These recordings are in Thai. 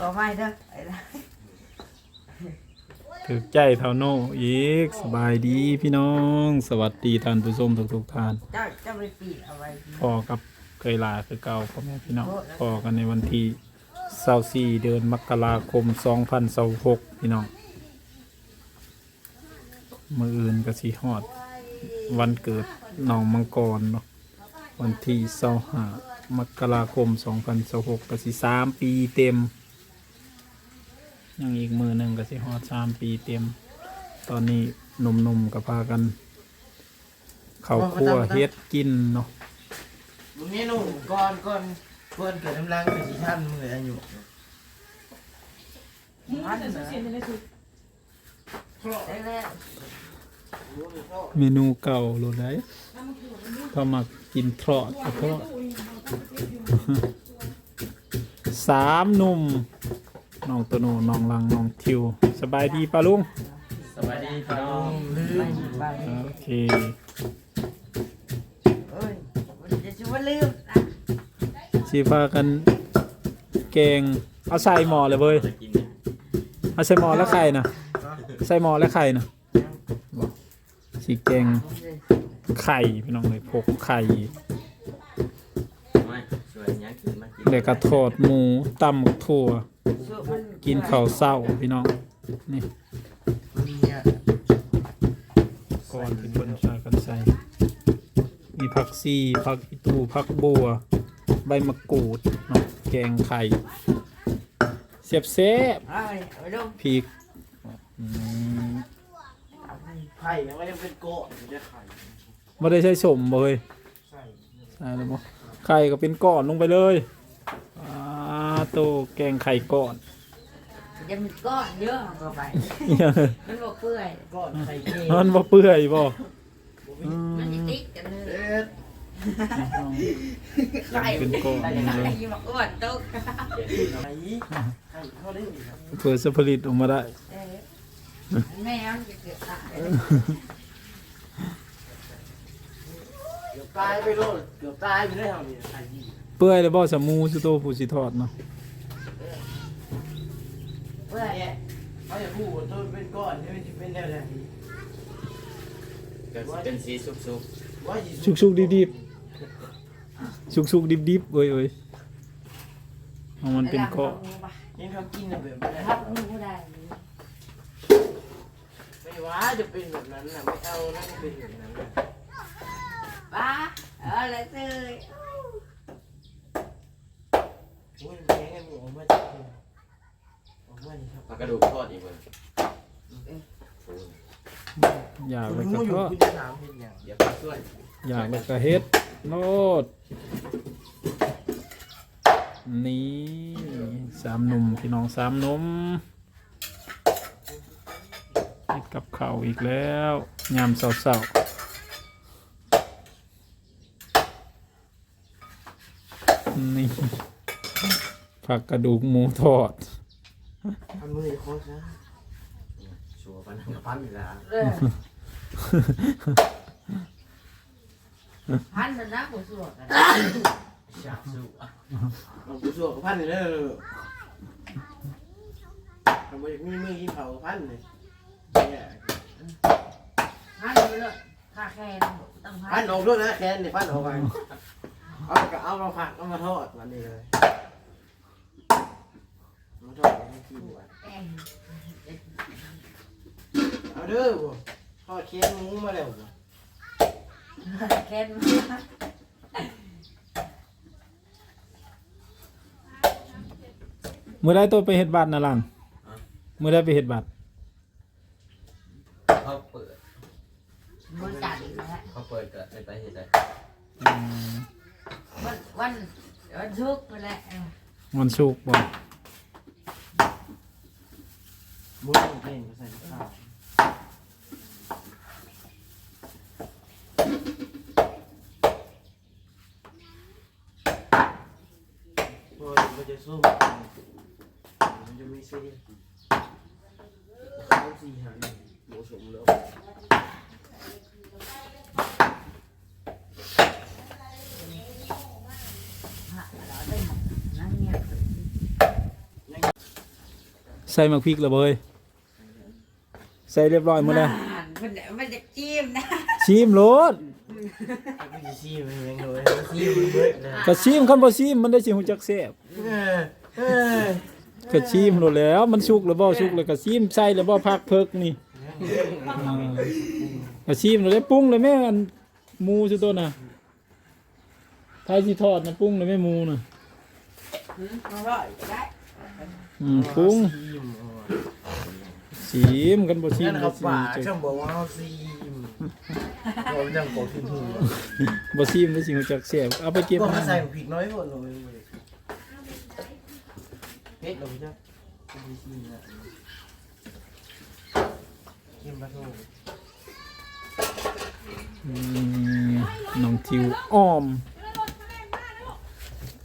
ก็ไม่เด้อไอ้ละถึกใจเท่าโนอีกสบายดีพี่น้อง สวัสดีท่านผู้ชมทุกทุกๆท่านเจ้าเจ้าไปปีเอาไว้ดีพอกับเคยลาคือเก่าพ่อแม่พี่น้องพอกันในวันที่24เดือนมกราคม 2026พี่น้องมื้ออื่นก็สิฮอด วันเกิดน้องมังกรเนาะวันที่25 มกราคม 2026ก็สิ3ปีเต็ม ยังอีกมือหนึ่งก็สิฮอดสามปีเต็ม ตอนนี้หนุ่มๆกับพากัน เขาวคั่วเฮ็ดกินเนาะมึงนี่หนุ่มก่อนก่อนเพื่อนเกิดน้ำลังเป็นสีท่านมึงเลยอายุพันเด้อได้แล้ว เมนูเก่าโลดได้พอมากินทอดกับทอดสามหนุ่มน้องตัวโนน้องลังน้องทิว สบายดีปะลุงสวัสดีพี่น้องไปลืมไปโอเคเอ้ยมันจะชื่อว่าลืมนะสิพากันแกงเอาใส่หม้อเลยเว้ยเอาใส่หม้อแล้วไข่นะใส่หม้อแล้วไข่นะบอก สีแกงไข่พี่น้องเลยพกไข่ไม่ช่วยยังกินมากินแล้วก็ทอดหมูตำบักถั่วชื่อมันกินข้าวเศร้าพี่น้องนี่มีอะก่อนเป็นคนชากันใส่มีผักซีผักอีตูผักบัว ใบมะกรูดเนาะแกงไข่เสียบเซบเอาไปเอาไปลงพริกอืมเอา ไปไข่ยังไม่ได้เป็นโกะมันจะไข่ไม่ได้ใช้สมบ่เลยใส่ใช่แล้วบ่ไข่ก็เป็นก้อนลงไปเลยอ่าโตแกงไข่ก้อนจะมีก้อนเยอะก็ไปเนี่ยมันบอกเปื่อย ก้อนไข่เค็มมันบ่เปื่อยบ่อืมันมจะติ๊กกันเลยเอ็ดไข่เป็นก้อนไข่เลยไข่บอกอ้วนตุ๊กไข่ไข่เขาได้อีกครับเพื่อจะผลิตออกมาได้เออ แม่มันจะเกิดตายเกือบตายไปโลดเกือบตายไปได้เท่านี้ไข่ยี่เปื่อยแล้วบ่สมูสุโตผู้สิทอดเนาะเปื่อเนี่ยเขาจะพูดว่าต้นเป็นก้อนนี่มันเป็นแนวไหนก็สิเป็นสีสุกว่าอีสุกๆดิบๆสุกๆดิบๆเอ้ยเอ้ยเอามันเป็นก้อนนี่เขากินแบบแบบนั้นทับงูได้ ว่าจะเป็นแบบนั้นนะไม่เอานะมันเป็นแบบนั้นนะป้าเอออะไรเตยโอ้ยแม่งไอ้หมูออกมาจากเนี่ยออกมานี่ครับๆปลากระดูกทอดอีกเว้ยอยากคุแล้วณก็รู้อยู่ทอดคุณจะถามเป็นอย่างเดี๋ยวปลาช่วยอยากแล้วก็เฮ็ดโนดนี่สามหนุ่มพี่น้องสามหนุ่มเฮ็ด กับข้าวอีกแล้วยามเศร้าๆนี่ผักกระดูกหมูทอดทำมือโคตรนะชัวร์ปันกับพันอยู่แล้วเออพันมันนะกูสวดกันชาบสู้อะเรากูสวกกับพันเลยเด้อทำไมมีมือกินเผากับพันเลยเนี่ย พันไปเลยค่าแค่ต้องพัพันนออกด้วยนะแคนเนี่ยพันออกไปเอาก็เอามาผักเอามาทอดมันนี่เลยมาทอดให้กินว่ะแป้งเอาเด้อบ่ทอดเคียงหมูมาแล้วบ่แค่มันมื่อได้ตัวไปเฮ็ดบัตรนะลังเมื่อได้ไปเฮ็ดบัตร เขาเปิด บริการอีกแล้ว เขาเปิดก็ได้ไปเห็นได้วันวันวันทุกข์ไปแล้วมันสุกร์บ่หมูเก่งก็ใส่ข้าวพอมันจะส้มมันจะไม่เสียข้าวสี่หันหมูสมแล้ว พระเราได้นั่งเงียบส่หมักพริกแล้วเบยใส่เรียบร้อยหมดแล้วมันมันจะจิ้มนะชิมโลดไม่ได้ซีมันยังเลยซีมันเบิดนะก็ชิมคันบ่ชิมมันได้สิฮู้จักแซ่บเออเออก็ชิมโลดแล้ว มันสุกแล้วบ่สุกแล้วก็ชิมใส่แล้วบ่พักเพิกนี่อ่าก็ชิมแล้วได้ปรุงเลยแม่อันหมูซุตัวน่ะถ้าสิทอดน่ะปรุงเลยแม่หมูน่ะ อืมอร่อยได้อืมปรุงซีมชิมกันบ่ชิมนั่นก็เขาสิป่าจักช่างบอกว่าเขาซีมผมจังบอกที่หูบ่ชิมได้สิฮู้จักแซ่บเอาไปเก็บบอกไว้มาใส่ผิดน้อยหมดเลยเฮ็ดลงจ้ะซีมนะกินปลาทูอืมน้องทิวอ้อม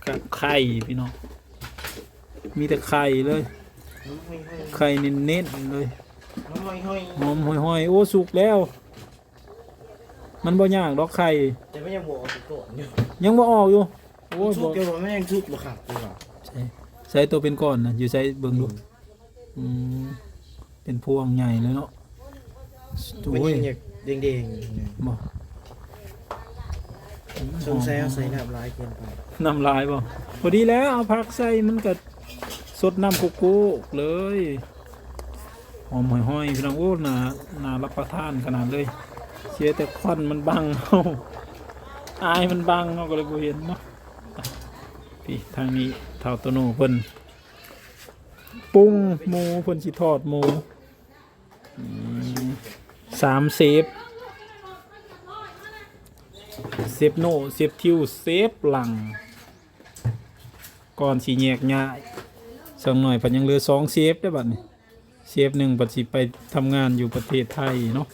กับไข่พี่น้อง มีแต่ไข่เลยน้ำห้อยห้อยไข่เน้นๆเลยน้ำห้อยห้อยหอมห้อยๆ โอ้สุกแล้ว มันบ่ยากดอกไข่แต่ไม่ยังบอกออกก่อนอยู่ยังบ่ออกอยู่ โอ้ยชุบ่บเกี่ยวกับไม่ยังชุบหรอกครับดีกว่าใช่ใส่ตัวเป็นก้อนนะอยู่ใส่เบิ่งดูอืมเป็นพวงใหญ่เลยเนาะมันโอ้ยยังแดงบ่ๆ สงสัยเอาใส่น้ำลายเกินไปน้ำลายบ่พอดีแล้วเอาผักใส่มันก็สดน้ำโกโก้เลยหอมห้อยๆพี่น้องโอ้น่าน่ารับประทานขนาดเลย เสียแต่ควันมันบังเฮาอายมันบังเฮาก็เลยบ่เห็นเนาะพี่ทางนี้เท่าโตโนเพิ่นปรุงหมูเพิ่นสิทอดหมูสามเซฟเซ ฟโนเซฟทิวเซฟหลัง ก่อนสิแยกย้ายสักหน่อยเพันยังเหลือสองเซฟได้บัดนี้เซฟหนึ่งปัดสิไปทำงานอยู่ประเทศไทยเนาะ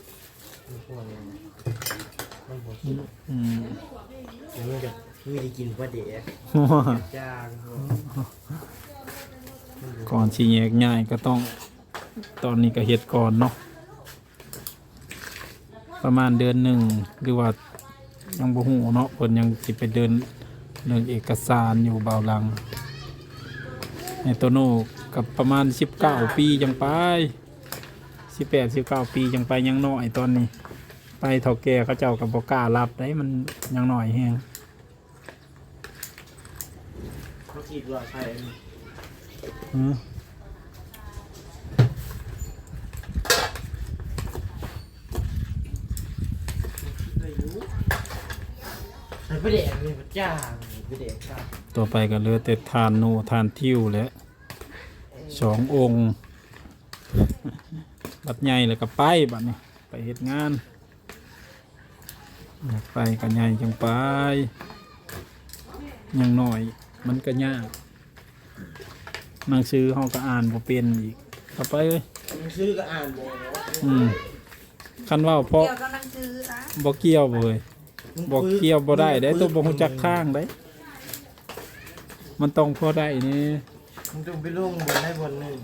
อืมเดี๋ยวมันจะมีได้กินพอดีจ้างก่อนสิแยกย้ายก็ต้อง ตอนนี้ก็เฮ็ดก่อนเนาะประมาณเดือนหนึ่งหรือว่า ยังบ่ฮู้เนาะเพิ่นยังสิไปเดินเรื่องเอกสารอยู่เบาหลังในโตโน่กับประมาณ 19 ปีจังไป 18 19 ปีจังไปยังน้อยตอนนี้ ไปเท่าแก่เขาเจ้ากับบ่กล้ารับได้มันยังน้อยแฮงเขาคิดว่าใคร อือ ไม่รู้ แต่ปลาเดะมีปลาจางปลาเดะจาต่อไปก็เหลือแต่ทานโนทานทิวแล้วสององค์บัดใหญ่แล้วก็ไปบัดนี้ไปเฮ็ดงานอยากไปก็ใหญ่จังไปยังหน้อยมันก็ยากหนังสือเฮาก็อ่านบ่เป็นอีกเข้าไปเอ้ยมันซื้อก็อ่านบอกอืมคันว่าเพราะเกี่ยวกับหนังสือนะบ่เกี่ยวเว้ย บ่เกี่ยวบ่ได้ได้ตัวบ่ฮู้จักข้างได้ มันต้องพอได้นี่มันต้องไปลงบนได้บนหนึ่ง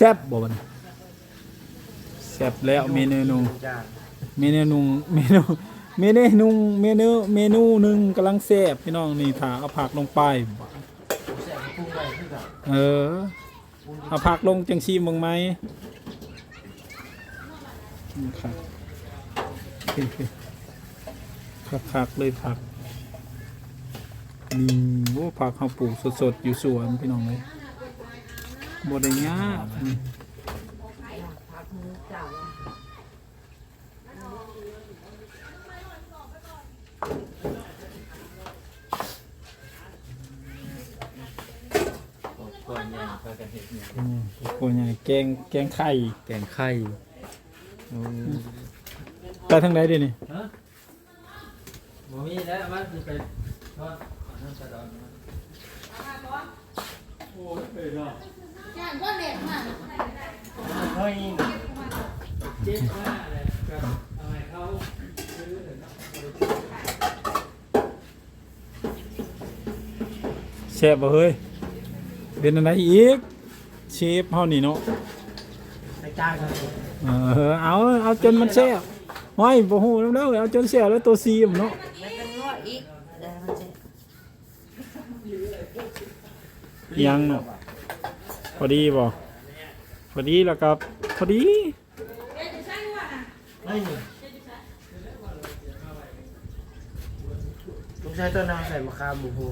แซ่บบ่บันแซ่บแล้วเมนูหนึงจางเมนูหนึงเมนูเมนูหนึงเมนูเมนูหนึงกำลังแซ่บพี่น้องนี่ถ้าเอาผักลงไปเออเอาผักลงจังซีมึงไหมครับคักคักเลยผักนี่โอ้ผักเขาปลูกสดๆอยู่สวนพี่น้องเลย บได้ยากนี่พักมือเจ้าก่อนยังพากันเห็ดเนี่ยอืมโอ้ยใหญ่แกงแกงไข่แกงไข่ไปทางไหนเดี๋ยวนี้บ่มีแล้วมันสิไปทอดนั่นกระดอนมัน เฮ้ยเจ็บมาเลยกับอะไรเขาซื้อเลยนะแซ่บบ่เฮ้ยเป็นอะไรอีกเชฟเฮานี่เนาะใส่จานกันเออเอาเอาจนมันแซ่บห้อยบ่ฮู้แล้วเด้อเอาจนแซ่บแล้วตัวซีมเนาะแล้วก็งออีกเดี๋ยวมันจะยังเนาะ พอดีบ่พอดีแล้วครับ พอดีไม่นี่ผมใช้ต้นน้ำใส่มะขามบุบู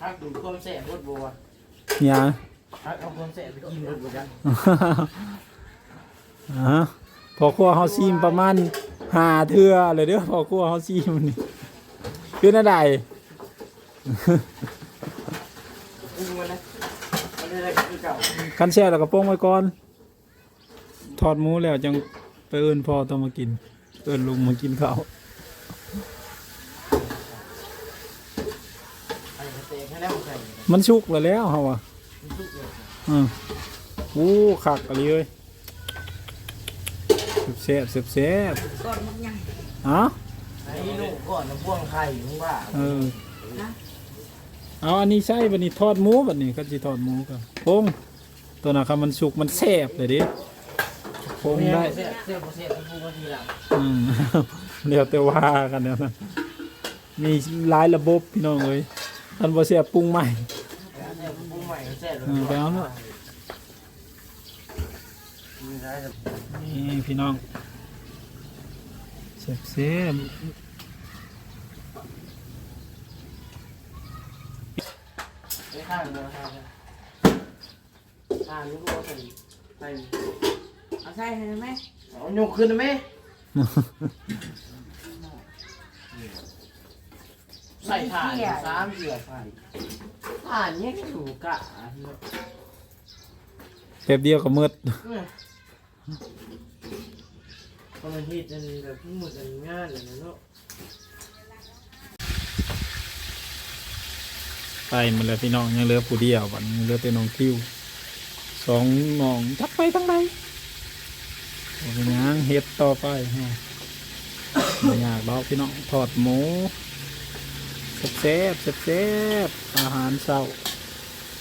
พักดูดความแสบรถบัวยังพักเอาความแสบไปกินรถบัวจ้ะ อ่าพอครัวเฮาซีมประมาณ หาเทื่อเลยเด้อพอครัวเฮาซี่มันนะมันอะไรคันแช่แล้วก็โป้งไว้ก่อน ทอดหมูแล้วจังไปเอิ้นพ่อต้องมากิน เอิ้นลุงมากินข้าวมันชุกแล้วแล้วเฮาอะมันสุกเลยอืออู้คักอะไรเอ้ย แซ่บแซ่บแซ่บก่อนมันยังเอ้าไอ้ลูกก่อนน้ำพ่วงไข่มึงว่าเออเอาอันนี้ใช่บัดนี้ทอดหมูบัดนี้ก็สิทอดหมูกันโป้งตัวน่ะครับมันสุกมันแซ่บเลยดิโป้งได้เสียเสียเสียมันพูดว่าทีหลังอืมเดี๋ยวแต่ว่ากันเดี๋ยวนะมีหลายระบบพี่น้องเอ้ยท่านบ่เสียปรุงใหม่เสียปรุงใหม่เสียเออไปเอาเนอะมีได้แต่ นี่พี่น้องเสียบเสียบไม่ข้างเลยข้างเลยข้างลูกโลใส่ใส่เอาใส่ให้ไหมเอายกขึ้นได้ไหมใส่ถ่านสามเหยื่อไฟถ่านเนี่ยถูกกะแป๊บเดียวก็มืด คนละที่จะแบบหมุดอันงายเลยนะเนาะไปหมันแล้วพี่น้องยังเหลือผู้เดียวบัดนี้เหลือแต่น้องคิวสองน้องจักไปทั้งใดบ่เป็นยังเฮ็ดต่อไปฮะบ่ยากดอกพี่น้องทอดหมูแซ่บๆแซ่บๆอาหารเช้า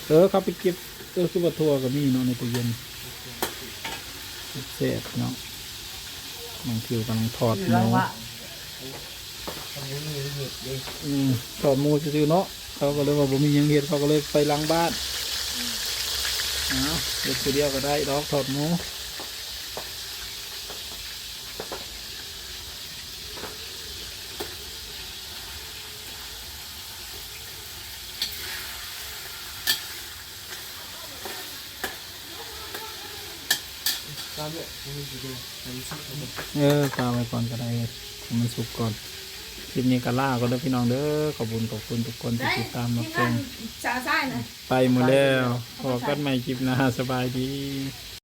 เออเขาไปเก็บเออคือว่าทั่วก็มีเนาะในตู้เย็น แซ่บๆเนาะน้องคิวกำลังทอดหแล้มูวว่าตรงนี้มีเห็ดดิอืมทอดหมูซื่อๆเนาะเขาก็เลยว่าบ่มีหยังเฮ็ดเขาก็เลยไปล้างบ้านอ้าวเด็กผู้เดียวก็ได้ดอกทอดหมูามเนี่ยมีกี่เดือนมีสิบกว่าเดือนเออกาไว้ก่อนก็ได้ให้มันสุกก่อนคลิปนี้ก็ล่าก็ได้อพี่น้องเด้อขอบคุณขอบคุณทุกคนที่ติดตามรับชมชาใส่นะไปหมดแล้วพอกันใหม่คลิปหน้าสบายดี